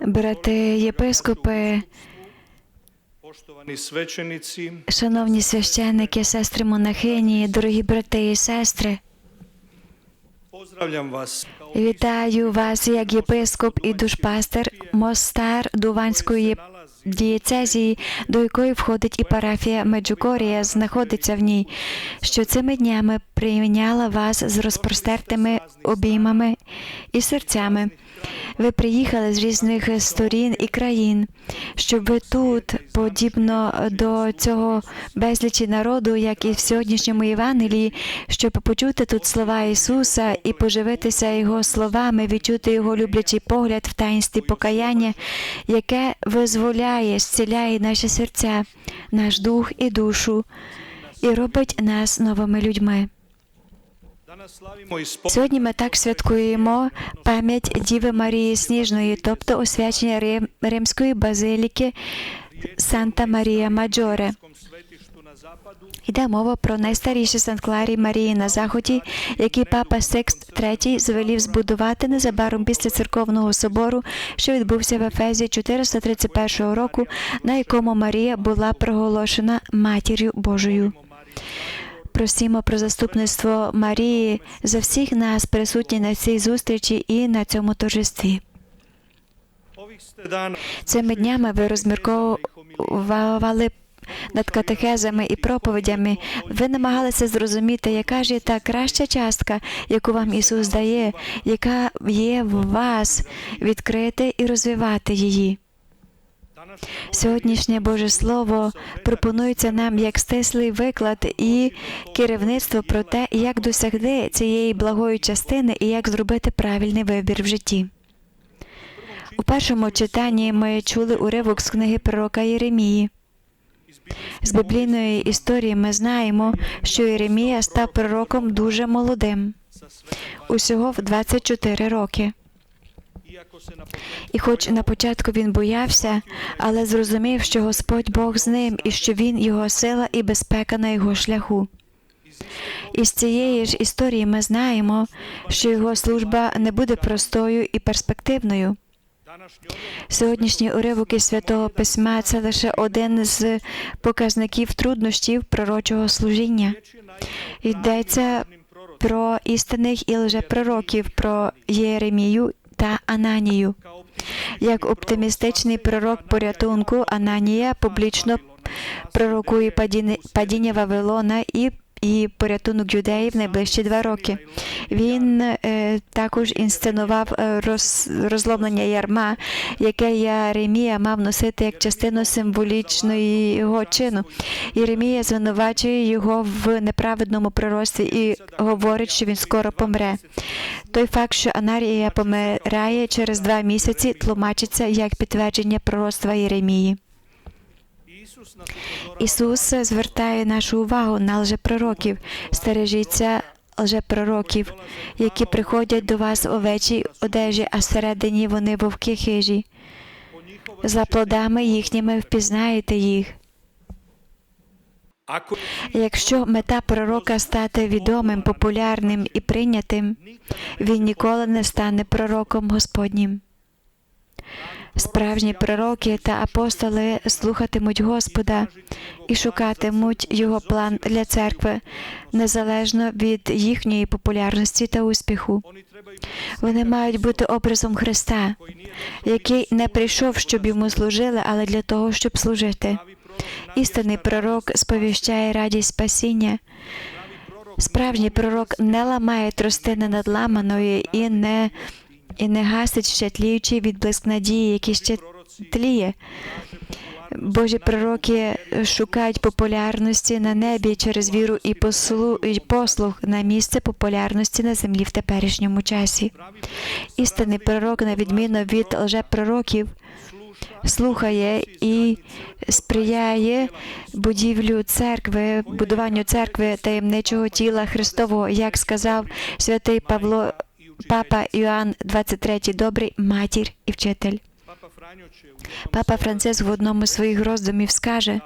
Брати єпископи, шановні священники, сестри монахині, дорогі брати і сестри, вітаю вас як єпископ і душпастер Мостар Дуванської дієцезії, до якої входить і парафія Меджукорія, знаходиться в ній, що цими днями прийняла вас з розпростертими обіймами і серцями. Ви приїхали з різних сторін і країн, щоб ви тут, подібно до цього безлічі народу, як і в сьогоднішньому Євангелії, щоб почути тут слова Ісуса і поживитися Його словами, відчути Його люблячий погляд в таїнстві покаяння, яке визволяє, зціляє наші серця, наш дух і душу, і робить нас новими людьми. Сьогодні ми так святкуємо пам'ять Діви Марії Сніжної, тобто освячення Рим- Римської базиліки Санта Марія Маджоре. Йде мова про найстаріші Санкларі Марії на Заході, який папа Секст III звелів збудувати незабаром після церковного собору, що відбувся в Ефезі 431 року, на якому Марія була проголошена матір'ю Божою. Просімо про заступництво Марії за всіх нас, присутні на цій зустрічі і на цьому торжестві. Цими днями ви розмірковували над катехезами і проповідями. Ви намагалися зрозуміти, яка ж є та краща частка, яку вам Ісус дає, яка є в вас, відкрити і розвивати її. Сьогоднішнє Боже Слово пропонується нам як стислий виклад і керівництво про те, як досягти цієї благої частини і як зробити правильний вибір в житті. У першому читанні ми чули уривок з книги пророка Єремії. З біблійної історії ми знаємо, що Єремія став пророком дуже молодим, усього в 24 роки. І хоч на початку він боявся, але зрозумів, що Господь Бог з ним і що він його сила і безпека на його шляху. Із цієї ж історії ми знаємо, що його служба не буде простою і перспективною. današnji Сьогоднішні уривок із святого письма це лише один з показників труднощів пророчого служіння. Йдеться про істинних і лжепророків, про Єремію та Ананію. Як оптимістичний пророк порятунку, Ананія публічно пророкує падіння, Вавилона і, і порятунок юдеїв в найближчі два роки. Він е, також інсценував е, роз, розломлення ярма, яке Єремія мав носити як частину символічної його чину. Єремія звинувачує його в неправедному пророцтві і говорить, що він скоро помре. Той факт, що Анарія помирає через два місяці, тлумачиться як підтвердження пророцтва Єремії. Ісус звертає нашу увагу на лжепророків. Стережіться лжепророків, які приходять до вас в овечій одежі, а всередині вони вовки хижі. За плодами їхніми впізнаєте їх. Якщо мета пророка стати відомим, популярним і прийнятим, він ніколи не стане пророком Господнім. Справжні пророки та апостоли слухатимуть Господа і шукатимуть його план для церкви незалежно від їхньої популярності та успіху. Вони мають бути образом Христа, який не прийшов, щоб йому служили, але для того, щоб служити. Істинний пророк сповіщає радість спасіння. Справжній пророк не ламає тростини надламаної і не, і не гасить ще тліючий відблиск надії, який ще тліє. Божі пророки шукають популярності на небі через віру і, послу, послуг на місце популярності на землі в теперішньому часі. Істинний пророк, на відміну від лжепророків, слухає і сприяє будівлю церкви, будуванню церкви таємничого тіла Христового, як сказав святий Павло, папа Іоанн 23, добрий матір і вчитель. Папа Франциск в одному з своїх роздумів скаже,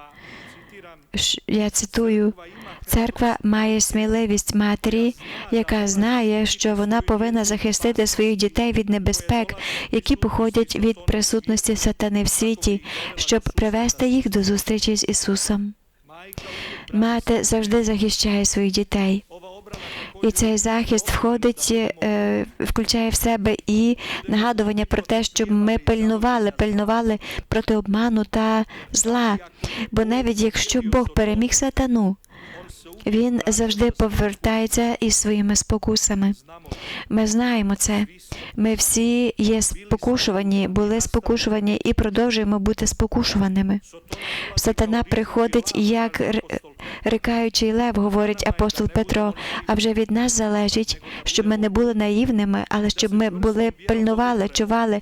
я цитую, церква має сміливість матері, яка знає, що вона повинна захистити своїх дітей від небезпек, які походять від присутності сатани в світі, щоб привести їх до зустрічі з Ісусом. Мати завжди захищає своїх дітей. І цей захист входить, е, включає в себе і нагадування про те, щоб ми пильнували, пильнували проти обману та зла. Бо навіть якщо Бог переміг сатану, він завжди повертається із своїми спокусами. Ми знаємо це. Ми всі є спокушувані, були спокушувані і продовжуємо бути спокушуваними. Сатана приходить як рикаючий лев, говорить апостол Петро. А вже від нас залежить, щоб ми не були наївними, але щоб ми були пильнували, чували,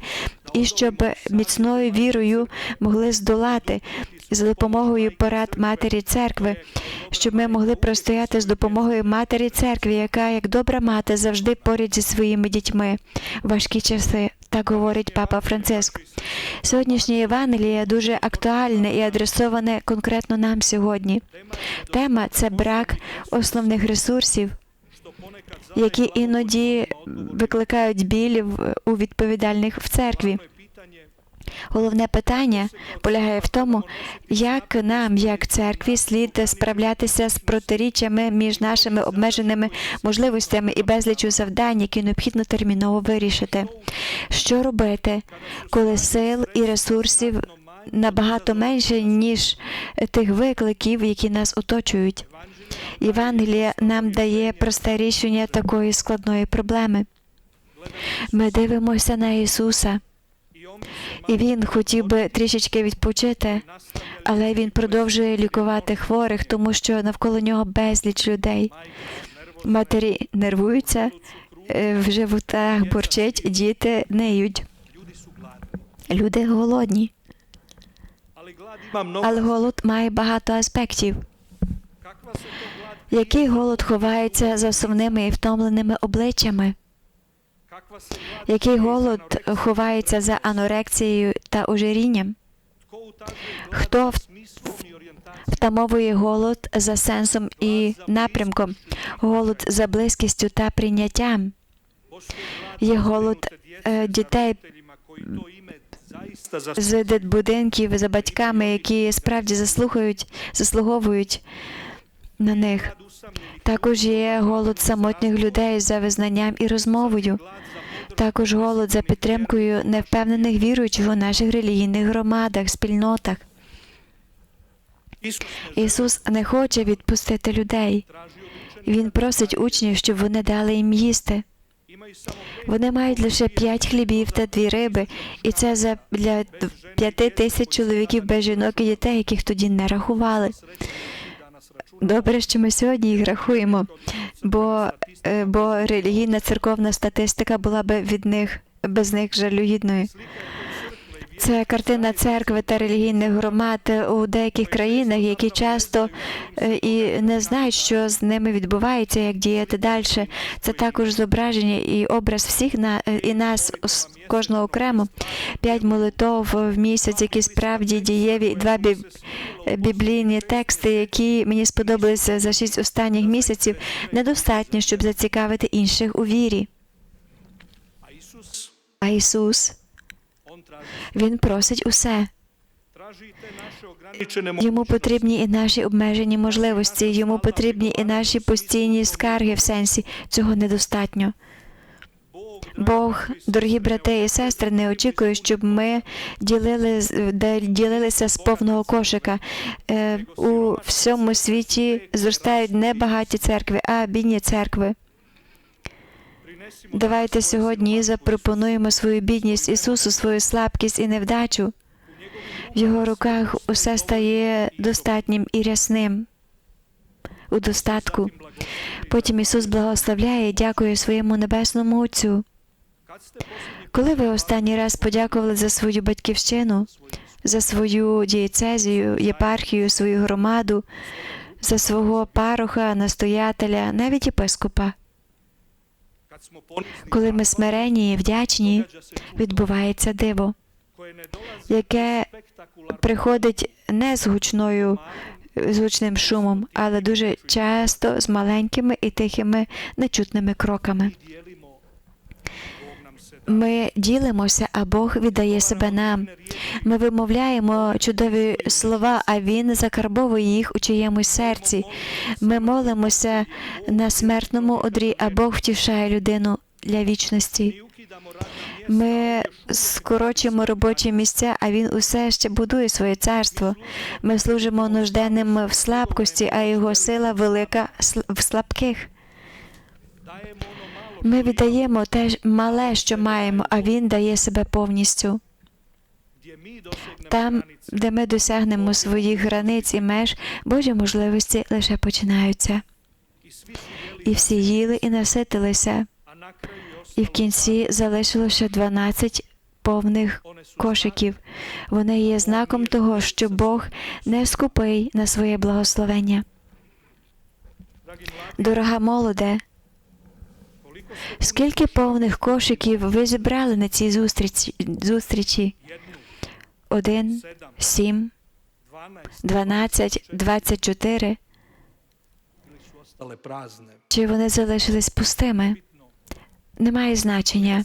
і щоб міцною вірою могли здолати за допомогою порад матері церкви, щоб ми могли простояти з допомогою матері церкви, яка, як добра мати, завжди поряд зі своїми дітьми важкі часи. Так говорить папа Франциск. Сьогоднішнє Євангеліє дуже актуальне і адресоване конкретно нам сьогодні. Тема це брак основних ресурсів, які іноді викликають біль у відповідальних в церкві. Головне питання полягає в тому, як нам, як церкві, слід справлятися з протиріччями між нашими обмеженими можливостями і безлічю завдань, які необхідно терміново вирішити. Що робити, коли сил і ресурсів набагато менше, ніж тих викликів, які нас оточують? Євангелія нам дає просте рішення такої складної проблеми. Ми дивимося на Ісуса. І він хотів би трішечки відпочити, але він продовжує лікувати хворих, тому що навколо нього безліч людей. Матері нервуються, е, в животах бурчить, діти неють. Люди голодні, але голод має багато аспектів. Який голод ховається за сумними і втомленими обличчями? Який голод ховається за анорекцією та ожирінням? Хто? Втамовує голод за сенсом і напрямком, голод за близькістю та прийняттям. Є голод е, дітей з дитбудинків за батьками, які справді заслухають, заслуговують на них. Також є голод самотніх людей за визнанням і розмовою. Також голод за підтримкою невпевнених віруючих у наших релігійних громадах, спільнотах. Ісус не хоче відпустити людей. Він просить учнів, щоб вони дали їм їсти. Вони мають лише п'ять хлібів та дві риби, і це за для п'яти тисяч чоловіків без жінок і дітей, яких тоді не рахували. Добре, що ми сьогодні їх рахуємо, бо, е, бо релігійна церковна статистика була би від них без них жалюгідною. Це картина церкви та релігійних громад у деяких країнах, які часто е, і не знають, що з ними відбувається, як діяти далі. Це також зображення і образ всіх на е, і нас кожного окремо. П'ять молитов в місяць, які справді дієві, два е, біблійні тексти, які мені сподобалися за шість останніх місяців, недостатньо, щоб зацікавити інших у вірі. А Ісус Він просить усе. Йому потрібні і наші обмежені можливості, йому потрібні і наші постійні скарги в сенсі цього недостатньо. Бог, дорогі брати і сестри, не очікує, щоб ми ділили, ділилися з повного кошика. Е, у всьому світі зростають не багаті церкви, а бідні церкви. Давайте сьогодні запропонуємо свою бідність Ісусу, свою слабкість і невдачу. В його руках усе стає достатнім і рясним у достатку. Потім Ісус благословляє і дякує своєму небесному Отцю. Коли ви останній раз подякували за свою батьківщину, за свою дієцезію, єпархію, свою громаду, за свого пароха, настоятеля, навіть єпископа? Коли ми смирені і вдячні, відбувається диво, яке приходить не з гучною звучним шумом, але дуже часто з маленькими і тихими нечутними кроками. Ми ділимося, а Бог віддає себе нам. Ми вимовляємо чудові слова, а Він закарбовує їх у чиємусь серці. Ми молимося на смертному одрі, а Бог втішає людину для вічності. Ми скорочуємо робочі місця, а він усе ще будує своє царство. Ми служимо нужденним в слабкості, а його сила велика в слабких. Ми віддаємо те мале, що маємо, а він дає себе повністю. Там, де ми досягнемо своїх границь і меж, Божі можливості лише починаються. І всі їли і наситилися, і в кінці залишилося 12 повних кошиків. Вони є знаком того, що Бог не скупий на своє благословення. Дорога молоде, скільки повних кошиків ви зібрали на цій зустрічі? зустрічі? Один, сім, дванадцять, двадцять чотири? Чи вони залишились пустими? Немає значення.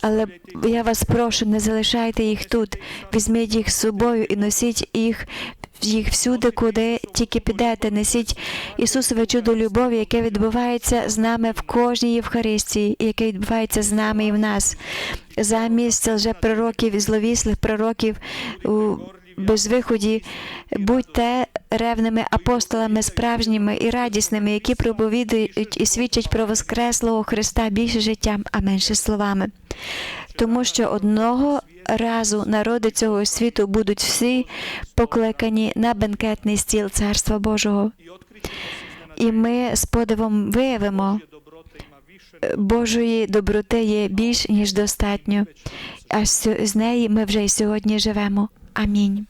Але я вас прошу, не залишайте їх тут. Візьміть їх з собою і носіть їх, їх всюди, куди тільки підете. Несіть Ісусове чудо любові, яке відбувається з нами в кожній Євхаристії, яке відбувається з нами і в нас. Замість лжепророків і зловіслих пророків безвиході, будьте ревними апостолами справжніми і радісними, які проповідують і свідчать про Воскреслого Христа більше життям, а менше словами. Тому що одного разу народи цього світу будуть всі покликані на бенкетний стіл Царства Божого. І ми з подивом виявимо, Божої доброти є більш ніж достатньо, а з неї ми вже й сьогодні живемо. Амінь.